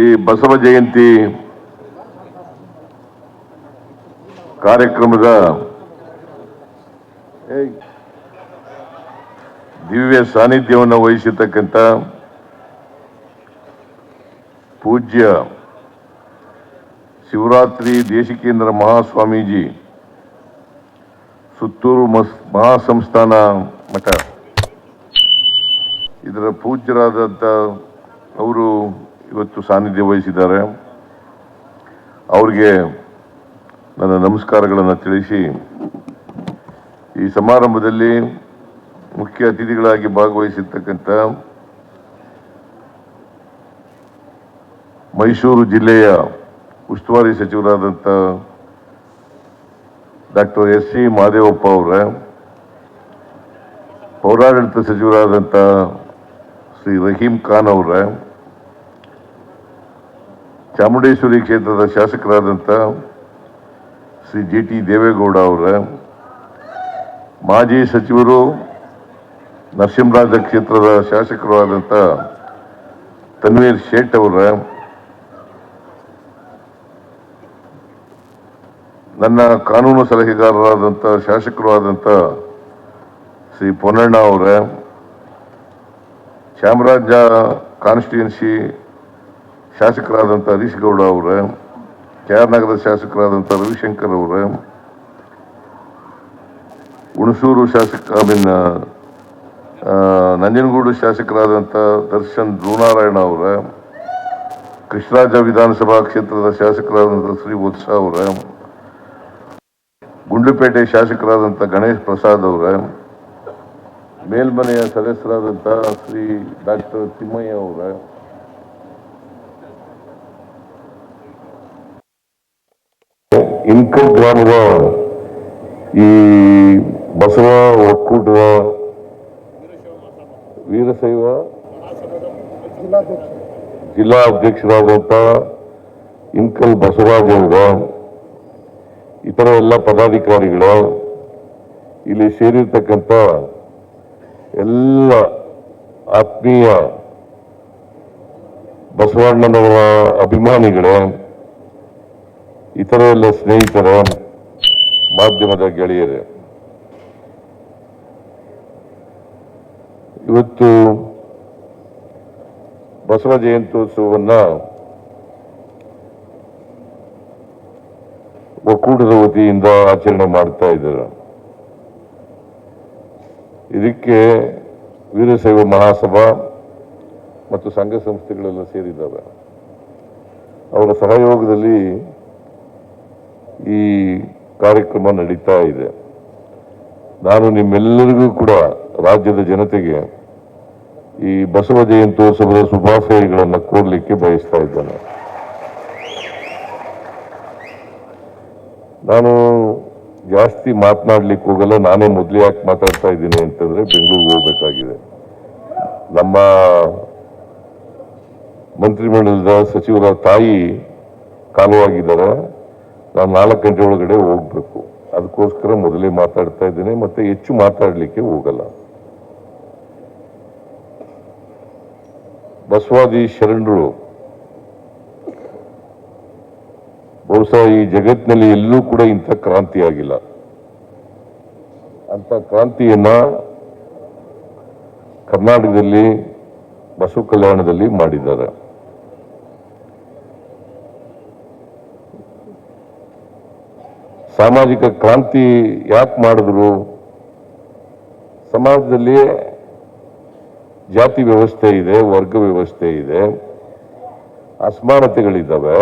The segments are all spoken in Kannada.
ಈ ಬಸವ ಜಯಂತಿ ಕಾರ್ಯಕ್ರಮದ ದಿವ್ಯ ಸಾನ್ನಿಧ್ಯವನ್ನು ವಹಿಸಿರ್ತಕ್ಕಂಥ ಪೂಜ್ಯ ಶಿವರಾತ್ರಿ ದೇಶಿಕೇಂದ್ರ ಮಹಾಸ್ವಾಮೀಜಿ, ಸುತ್ತೂರು ಮಸ್, ಮಹಾಸಂಸ್ಥಾನ ಮಠ. ಇದರ ಪೂಜ್ಯರಾದಂಥ ಅವರು ಇವತ್ತು ಸಾನ್ನಿಧ್ಯ ವಹಿಸಿದ್ದಾರೆ. ಅವರಿಗೆ ನನ್ನ ನಮಸ್ಕಾರಗಳನ್ನು ತಿಳಿಸಿ, ಈ ಸಮಾರಂಭದಲ್ಲಿ ಮುಖ್ಯ ಅತಿಥಿಗಳಾಗಿ ಭಾಗವಹಿಸಿರ್ತಕ್ಕಂಥ ಮೈಸೂರು ಜಿಲ್ಲೆಯ ಉಸ್ತುವಾರಿ ಸಚಿವರಾದಂಥ ಡಾಕ್ಟರ್ ಎಸ್ ಸಿ ಮಹದೇವಪ್ಪ ಅವರ, ಪೌರಾಡಳಿತ ಸಚಿವರಾದಂಥ ಶ್ರೀ ರಹೀಂ ಖಾನ್ ಅವರ ಚಾಮುಂಡೇಶ್ವರಿ ಕ್ಷೇತ್ರದ ಶಾಸಕರಾದಂಥ ಶ್ರೀ ಜಿ ಟಿ ದೇವೇಗೌಡ ಅವರ, ಮಾಜಿ ಸಚಿವರು, ನರಸಿಂಹರಾಜ ಕ್ಷೇತ್ರದ ಶಾಸಕರು ಆದಂಥ ತನ್ವೀರ್ ಶೇಟ್ ಅವರ, ನನ್ನ ಕಾನೂನು ಸಲಹೆಗಾರರಾದಂಥ ಶಾಸಕರು ಆದಂಥ ಶ್ರೀ ಪೊನ್ನಣ್ಣ ಅವರ, ಚಾಮರಾಜ ಕಾನ್ಸ್ಟಿಟ್ಯೂನ್ಸಿ ಶಾಸಕರಾದಂಥ ಹರೀಶ್ ಗೌಡ ಅವರ, ಕೆ ನಗರದ ಶಾಸಕರಾದಂಥ ರವಿಶಂಕರ್ ಅವರ, ಹುಣಸೂರು ಶಾಸಕ, ಐ ಮೀನ್ ನಂಜನಗೂಡು ಶಾಸಕರಾದಂಥ ದರ್ಶನ್ ಧ್ರುವನಾರಾಯಣ ಅವರ, ಕೃಷ್ಣರಾಜ ವಿಧಾನಸಭಾ ಕ್ಷೇತ್ರದ ಶಾಸಕರಾದಂಥ ಶ್ರೀ ವತ್ಸ ಅವರ, ಗುಂಡ್ಲುಪೇಟೆ ಶಾಸಕರಾದಂಥ ಗಣೇಶ್ ಪ್ರಸಾದ್ ಅವರ, ಮೇಲ್ಮನೆಯ ಸದಸ್ಯರಾದಂಥ ಶ್ರೀ ಡಾಕ್ಟರ್ ತಿಮ್ಮಯ್ಯ ಅವರ ಇನ್ಕಮ್ ಗ್ರಾಮದ ಈ ಬಸವ ಒಕ್ಕೂಟದ ವೀರಶೈವ ಜಿಲ್ಲಾ ಅಧ್ಯಕ್ಷರಾದಂಥ ಇನ್ಕಲ್ ಬಸವರಾಜ್ ಅವರ ಇತರ ಎಲ್ಲ ಪದಾಧಿಕಾರಿಗಳು, ಇಲ್ಲಿ ಸೇರಿರ್ತಕ್ಕಂಥ ಎಲ್ಲ ಆತ್ಮೀಯ ಬಸವಣ್ಣನವರ ಅಭಿಮಾನಿಗಳೇ ಇತರ ಎಲ್ಲ ಸ್ನೇಹಿತರ ಮಾಧ್ಯಮದ ಗೆಳೆಯರೇ. ಇವತ್ತು ಬಸವ ಜಯಂತ್ಯೋತ್ಸವವನ್ನ ಒಕ್ಕೂಟದ ವತಿಯಿಂದ ಆಚರಣೆ ಮಾಡ್ತಾ ಇದ್ದಾರೆ. ಇದಕ್ಕೆ ವೀರಶೈವ ಮಹಾಸಭಾ ಮತ್ತು ಸಂಘ ಸಂಸ್ಥೆಗಳೆಲ್ಲ ಸೇರಿದ್ದಾವೆ. ಅವರ ಸಹಯೋಗದಲ್ಲಿ ಈ ಕಾರ್ಯಕ್ರಮ ನಡೀತಾ ಇದೆ. ನಾನು ನಿಮ್ಮೆಲ್ಲರಿಗೂ ಕೂಡ ರಾಜ್ಯದ ಜನತೆಗೆ ಈ ಬಸವ ಜಯಂತ್ಯೋತ್ಸವದ ಶುಭಾಶಯಗಳನ್ನು ಕೋರ್ಲಿಕ್ಕೆ ಬಯಸ್ತಾ ಇದ್ದೇನೆ. ನಾನು ಜಾಸ್ತಿ ಮಾತನಾಡ್ಲಿಕ್ಕೆ ಹೋಗಲ್ಲ, ನಾನೇ ಮೊದಲು ಯಾಕೆ ಮಾತಾಡ್ತಾ ಇದ್ದೀನಿ ಅಂತಂದ್ರೆ ಬೆಂಗಳೂರಿಗೆ ಹೋಗ್ಬೇಕಾಗಿದೆ. ನಮ್ಮ ಮಂತ್ರಿಮಂಡಲದ ಸಚಿವರ ತಾಯಿ ಕಾಲವಾಗಿದ್ದಾರೆ. ನಾನು ನಾಲ್ಕು ಗಂಟೆ ಒಳಗಡೆ ಹೋಗ್ಬೇಕು. ಅದಕ್ಕೋಸ್ಕರ ಮೊದಲೇ ಮಾತಾಡ್ತಾ ಇದ್ದೇನೆ, ಮತ್ತೆ ಹೆಚ್ಚು ಮಾತಾಡಲಿಕ್ಕೆ ಹೋಗಲ್ಲ. ಬಸವಾದಿ ಶರಣರು, ಬಹುಶಃ ಈ ಜಗತ್ತಿನಲ್ಲಿ ಎಲ್ಲೂ ಕೂಡ ಇಂಥ ಕ್ರಾಂತಿ ಆಗಿಲ್ಲ. ಅಂತ ಕ್ರಾಂತಿಯನ್ನ ಕರ್ನಾಟಕದಲ್ಲಿ, ಬಸವ ಕಲ್ಯಾಣದಲ್ಲಿ ಮಾಡಿದ್ದಾರೆ. ಸಾಮಾಜಿಕ ಕ್ರಾಂತಿ ಯಾಕೆ ಮಾಡಿದ್ರು? ಸಮಾಜದಲ್ಲಿ ಜಾತಿ ವ್ಯವಸ್ಥೆ ಇದೆ, ವರ್ಗ ವ್ಯವಸ್ಥೆ ಇದೆ. ಅಸಮಾನತೆಗಳಿದ್ದಾವೆ.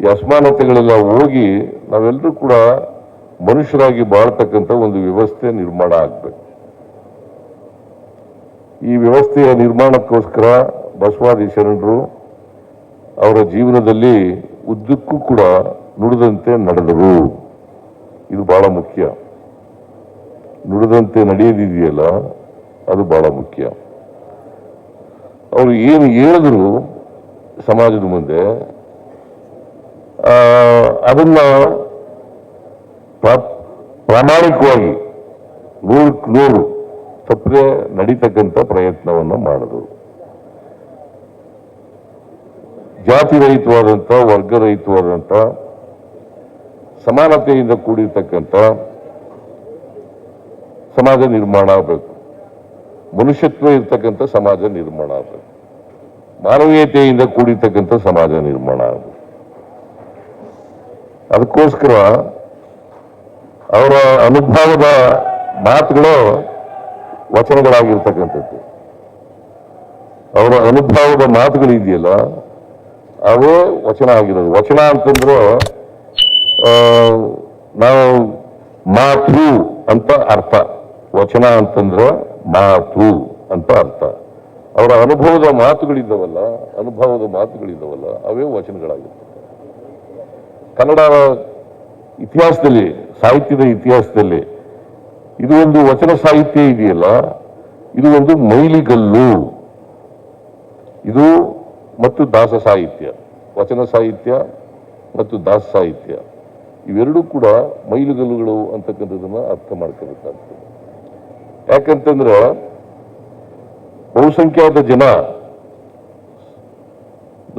ಈ ಅಸಮಾನತೆಗಳೆಲ್ಲ ಹೋಗಿ ನಾವೆಲ್ಲರೂ ಕೂಡ ಮನುಷ್ಯರಾಗಿ ಬಾಳ್ತಕ್ಕಂಥ ಒಂದು ವ್ಯವಸ್ಥೆ ನಿರ್ಮಾಣ ಆಗ್ಬೇಕು. ಈ ವ್ಯವಸ್ಥೆಯ ನಿರ್ಮಾಣಕ್ಕೋಸ್ಕರ ಬಸವಾದಿ ಶರಣರು ಅವರ ಜೀವನದಲ್ಲಿ ಉದ್ದಕ್ಕೂ ಕೂಡ ನುಡಿದಂತೆ ನಡೆದರು. ಇದು ಬಹಳ ಮುಖ್ಯ. ನುಡಿದಂತೆ ನಡೆಯದಿದೆಯಲ್ಲ, ಅದು ಬಹಳ ಮುಖ್ಯ. ಅವರು ಏನು ಹೇಳಿದ್ರು ಸಮಾಜದ ಮುಂದೆ ಅದನ್ನ ಪ್ರಾ- ಪ್ರಾಮಾಣಿಕವಾಗಿ ನೂರಕ್ಕೆ ನೂರು ತಪ್ಪದೆ ನಡೀತಕ್ಕಂಥ ಪ್ರಯತ್ನವನ್ನು ಮಾಡಿದ್ರು. ಜಾತಿ ರಹಿತವಾದಂಥ ವರ್ಗ ರಹಿತವಾದಂಥ ಸಮಾನತೆಯಿಂದ ಕೂಡಿರ್ತಕ್ಕಂಥ ಸಮಾಜ ನಿರ್ಮಾಣ ಆಗಬೇಕು. ಮನುಷ್ಯತ್ವ ಇರ್ತಕ್ಕಂಥ ಸಮಾಜ ನಿರ್ಮಾಣ ಆಗಬೇಕು. ಮಾನವೀಯತೆಯಿಂದ ಕೂಡಿರ್ತಕ್ಕಂಥ ಸಮಾಜ ನಿರ್ಮಾಣ ಆಗಬೇಕು. ಅದಕ್ಕೋಸ್ಕರ ಅವರ ಅನುಭವದ ಮಾತುಗಳು ವಚನಗಳಾಗಿರ್ತಕ್ಕಂಥದ್ದು. ಅವರ ಅನುಭವದ ಮಾತುಗಳಿದೆಯಲ್ಲ, ಅವೇ ವಚನ ಆಗಿರೋದು. ವಚನ ಅಂತಂದ್ರೆ ನಾವು ಮಾತೃ ಅಂತ ಅರ್ಥ. ವಚನ ಅಂತಂದ್ರೆ ಮಾತೃ ಅಂತ ಅರ್ಥ. ಅವರ ಅನುಭವದ ಮಾತುಗಳಿದ್ದಾವಲ್ಲ ಅನುಭವದ ಮಾತುಗಳಿದ್ದಾವಲ್ಲ, ಅವೇ ವಚನಗಳಾಗಿರ್ತವೆ. ಕನ್ನಡ ಇತಿಹಾಸದಲ್ಲಿ, ಸಾಹಿತ್ಯದ ಇತಿಹಾಸದಲ್ಲಿ ಇದು ಒಂದು ವಚನ ಸಾಹಿತ್ಯ ಇದೆಯಲ್ಲ, ಇದು ಒಂದು ಮೈಲಿಗಲ್ಲು. ಇದು ಮತ್ತು ದಾಸ ಸಾಹಿತ್ಯ, ವಚನ ಸಾಹಿತ್ಯ ಮತ್ತು ದಾಸ ಸಾಹಿತ್ಯ. ಇವೆರಡೂ ಕೂಡ ಮೈಲುಗಲ್ಲುಗಳು ಅಂತಕ್ಕಂಥದ್ದನ್ನು ಅರ್ಥ ಮಾಡ್ಕೋಬೇಕಾಗ್ತದೆ. ಯಾಕಂತಂದ್ರೆ ಬಹುಸಂಖ್ಯಾತ ಜನ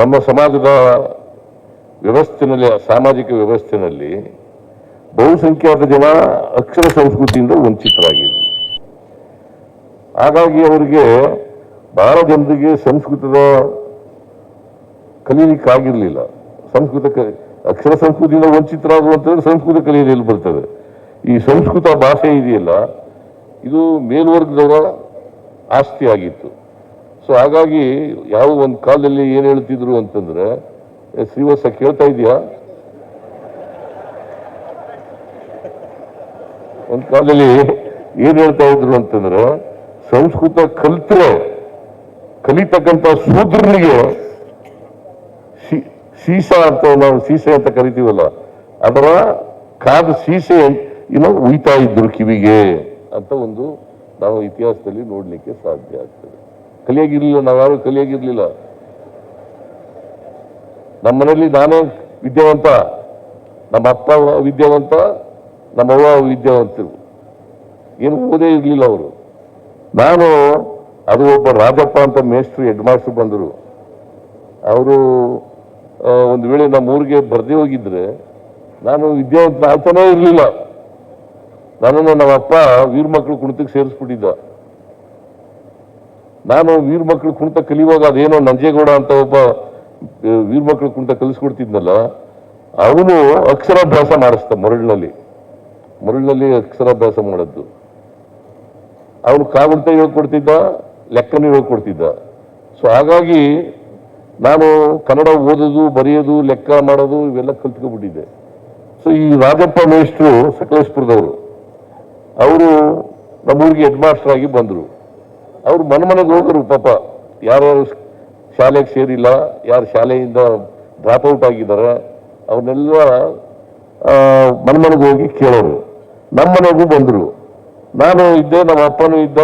ನಮ್ಮ ಸಮಾಜದ ವ್ಯವಸ್ಥೆನಲ್ಲಿ, ಸಾಮಾಜಿಕ ವ್ಯವಸ್ಥೆನಲ್ಲಿ ಬಹುಸಂಖ್ಯಾತ ಜನ ಅಕ್ಷರ ಸಂಸ್ಕೃತಿಯಿಂದ ವಂಚಿತರಾಗಿದ್ರು ಹಾಗಾಗಿ ಅವರಿಗೆ ಬಹಳ ಜನರಿಗೆ ಸಂಸ್ಕೃತದ ಕಲೀಲಿಕ್ಕಾಗಿರಲಿಲ್ಲ. ಸಂಸ್ಕೃತ ಅಕ್ಷರ ಸಂಸ್ಕೃತಿಯಿಂದ ವಂಚಿತರಾದ್ರು ಸಂಸ್ಕೃತ ಕಲಿಯಲು ಬರ್ತದೆ. ಈ ಸಂಸ್ಕೃತ ಭಾಷೆ ಇದೆಯಲ್ಲ, ಇದು ಮೇಲ್ವರ್ಗದವರ ಆಸ್ತಿ ಆಗಿತ್ತು. ಸೊ ಹಾಗಾಗಿ ಯಾವ ಒಂದು ಕಾಲದಲ್ಲಿ ಏನ್ ಹೇಳ್ತಿದ್ರು ಅಂತಂದ್ರೆ ಶ್ರೀವಾಸ ಕೇಳ್ತಾ ಇದೆಯಾ ಒಂದು ಕಾಲದಲ್ಲಿ ಏನ್ ಹೇಳ್ತಾ ಇದ್ರು ಅಂತಂದ್ರೆ, ಸಂಸ್ಕೃತ ಕಲ್ತ್ರೆ ಕಲಿತಕ್ಕಂಥ ಸೂದ್ರನಿಗೆ ಸೀಸ ಅಂತ ನಾವು ಸೀಸೆ ಅಂತ ಕರಿತೀವಲ್ಲ, ಅದರ ಕಾದ ಸೀಸೆ ಇನ್ನು ಉಯ್ತಾ ಇದ್ರು ಕಿವಿಗೆ ಅಂತ ಒಂದು ನಾವು ಇತಿಹಾಸದಲ್ಲಿ ನೋಡ್ಲಿಕ್ಕೆ ಸಾಧ್ಯ ಆಗ್ತದೆ. ಕಲಿಯಾಗಿರ್ಲಿಲ್ಲ, ನಾವ್ಯಾರು ಕಲಿಯಾಗಿರ್ಲಿಲ್ಲ. ನಮ್ಮ ಮನೆಯಲ್ಲಿ ನಾನೇ ವಿದ್ಯಾವಂತ, ನಮ್ಮ ಅಪ್ಪ ವಿದ್ಯಾವಂತ ನಮ್ಮವ್ವ ವಿದ್ಯಾವಂತರು. ಏನು ಓದೇ ಇರಲಿಲ್ಲ ಅವರು. ನಾನು, ಅದು ಒಬ್ಬ ರಾಜಪ್ಪ ಅಂತ ಮೇಸ್ಟ್ರು ಹೆಡ್ ಮಾಸ್ಟರ್ ಬಂದರು. ಅವರು ಒಂದು ವೇಳೆ ನಮ್ಮ ಊರಿಗೆ ಬರ್ದೇ ಹೋಗಿದ್ರೆ ನಾನು ವಿದ್ಯಾವಂತ ಆಗ್ತಾನೇ ಇರಲಿಲ್ಲ. ನನ್ನನ್ನು ನಮ್ಮ ಅಪ್ಪ ವೀರ ಮಕ್ಕಳು ಕುಣಿತಕ್ಕೆ ಸೇರಿಸ್ಬಿಟ್ಟಿದ್ದ. ನಾನು ವೀರ ಮಕ್ಕಳು ಕುಣಿತ ಕಲಿಯುವಾಗ ಅದೇನೋ ನಂಜೇಗೌಡ ಅಂತ ಒಬ್ಬ ವೀರ ಮಕ್ಕಳು ಕುಣಿತ ಕಲಿಸ್ಕೊಡ್ತಿದ್ನಲ್ಲ, ಅವನು ಅಕ್ಷರಾಭ್ಯಾಸ ಮಾಡಿಸ್ತ ಮರಳಿನಲ್ಲಿ. ಮರಳಿನಲ್ಲಿ ಅಕ್ಷರಾಭ್ಯಾಸ ಮಾಡದ್ದು. ಅವನು ಕಾಗುಣಿತ ಹೇಳ್ಕೊಡ್ತಿದ್ದ ಲೆಕ್ಕನೂ ಹೇಳ್ಕೊಡ್ತಿದ್ದ ಸೊ ಹಾಗಾಗಿ ನಾನು ಕನ್ನಡ ಓದೋದು, ಬರೆಯೋದು, ಲೆಕ್ಕ ಮಾಡೋದು ಇವೆಲ್ಲ ಕಲ್ತ್ಕೊಬಿಟ್ಟಿದ್ದೆ ಸೊ ಈ ರಾಜಪ್ಪ ಮೇಷ್ಟ್ರು ಸಕಲೇಶ್ಪುರದವರು, ಅವರು ನಮ್ಮೂರಿಗೆ ಹೆಡ್ ಮಾಸ್ಟರ್ ಆಗಿ ಬಂದರು. ಅವರು ಮನೆ ಮನೆಗೆ ಹೋಗರು ಪಾಪ ಯಾರು ಶಾಲೆಗೆ ಸೇರಿಲ್ಲ, ಯಾರು ಶಾಲೆಯಿಂದ ಡ್ರಾಪ್ ಔಟ್ ಆಗಿದ್ದಾರೆ, ಅವ್ರನ್ನೆಲ್ಲ ಮನೆ ಮನೆಗೆ ಹೋಗಿ ಕೇಳೋರು. ನಮ್ಮ ಮನೆಗೂ ಬಂದರು. ನಾನು ಇದ್ದೆ ನಮ್ಮ ಅಪ್ಪನೂ ಇದ್ದ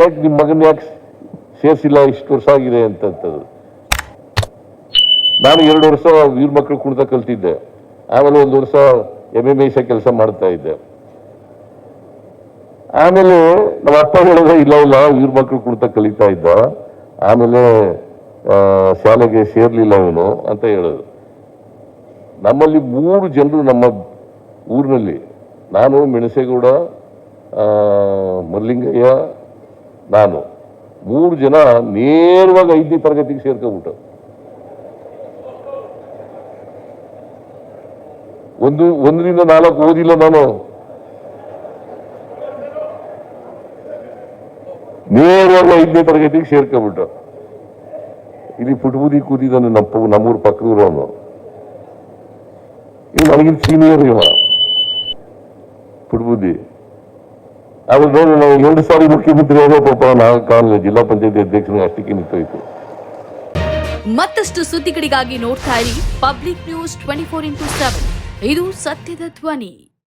ಯಾಕೆ ನಿಮ್ಮ ಮಗನ ಯಾಕೆ ಸೇರಿಸಿಲ್ಲ, ಇಷ್ಟು ವರ್ಷ ಆಗಿದೆ ಅಂತದ್ದು ನಾನು ಎರಡು ವರ್ಷ ವೀರ ಮಕ್ಕಳು ಕುಣಿತ ಕಲ್ತಿದ್ದೆ. ಆಮೇಲೆ ಒಂದು ವರ್ಷ ಎಂ ಎಂ ಎಸ್ ಕೆಲಸ ಮಾಡ್ತಾ ಇದ್ದೆ. ಆಮೇಲೆ ನಮ್ಮ ಅಪ್ಪ ಹೇಳಿದ್ರೆ ಇಲ್ಲ ಇಲ್ಲ ವೀರ ಮಕ್ಕಳು ಕುಣಿತ ಕಲಿತಾ ಇದ್ದ. ಆಮೇಲೆ ಶಾಲೆಗೆ ಸೇರ್ಲಿಲ್ಲ ಅವನು ಅಂತ ಹೇಳೋದು. ನಮ್ಮಲ್ಲಿ ಮೂರು ಜನರು ನಮ್ಮ ಊರಿನಲ್ಲಿ. ನಾನು ಮೆಣಸೇಗೌಡ ಮಲ್ಲಿಂಗಯ್ಯ, ನಾನು. ಮೂರು ಜನ ನೇರವಾಗಿ ಐದನೇ ತರಗತಿಗೆ ಸೇರ್ಕೊಂಡ್ಬಿಟ್ಟು. ಒಂದು, ಒಂದರಿಂದ ನಾಲ್ಕು ಓದಿಲ್ಲ ನಾನು. ನೇರವಾಗಿ ಐದನೇ ತರಗತಿಗೆ ಸೇರ್ಕೊಂಡ್ಬಿಟ್ಟು. ಇಲ್ಲಿ ಪುಟ್ಬುದಿ ಕೂತಿದ್ದಾನೆ ನಮ್ಮ ನಮ್ಮೂರು ಅವನು. ಇವ್ ನನಗಿಂತ ಸೀನಿಯರ್ ಇವ. ಪುಟ್ಬುದ್ಧಿ. ಆದ್ರೆ ನೋಡಿ ನಾವು ಎರಡು ಸಾರಿ ಮುಖ್ಯಮಂತ್ರಿ ಹೋಗೋ ಪಾಪ ನಾವು ಜಿಲ್ಲಾ ಪಂಚಾಯತಿ ಅಧ್ಯಕ್ಷರು ಅಷ್ಟಕ್ಕೆ ನಿಂತೋಯ್ತು ಮತ್ತಷ್ಟು ಸುದ್ದಿಗಳಿಗಾಗಿ ನೋಡ್ತಾ ಇರಿ public news twenty four into seven. ಇದು ಸತ್ಯದ ಧ್ವನಿ.